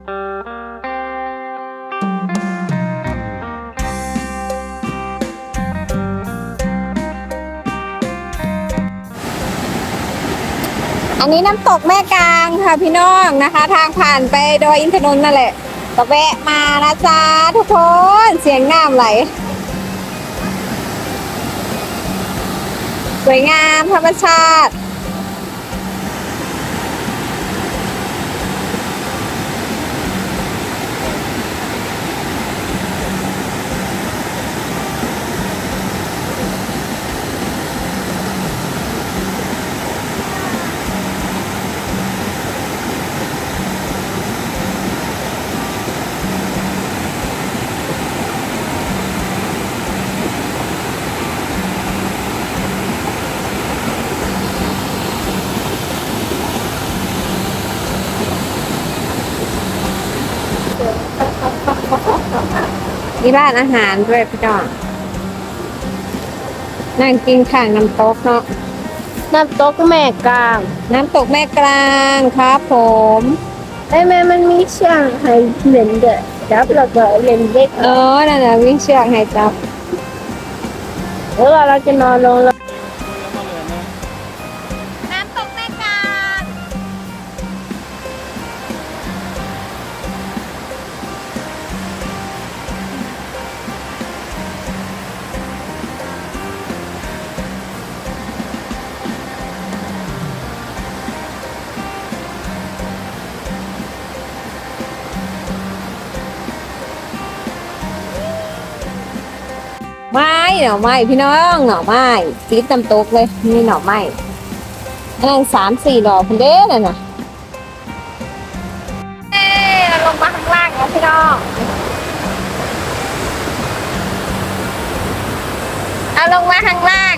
อันนี้น้ำตกแม่กลางค่ะพี่น้องนะคะ ทางผ่านไปดอยอินทนนท์นั่นแหละก็แวะมานะจ๊ะทุกคนเสียงน้ำไหล สวยงามธรรมชาติ มีร้านอาหารด้วยพี่น้องนั่งกินข้างน้ำตกเนาะน้ำตกแม่กลาง น้ำตกแม่กลางครับผมไอ้แม่มันมีช่างให้เหมือนเด็กจับแล้วก็เล่นเด็กเออนั่นน่ะวิ่งเชือกให้จับแล้วเราจะนอนลงแล้ว ไม้หน่อไม้พี่น้องหน่อไม้ติดน้ำตกเลยนี่หน่อไม้อันนั้นสามสี่ดอกคุณเด้น่ะนะเอ้เราลงมาข้างล่างแล้วพี่น้องเอาลงมาข้างล่าง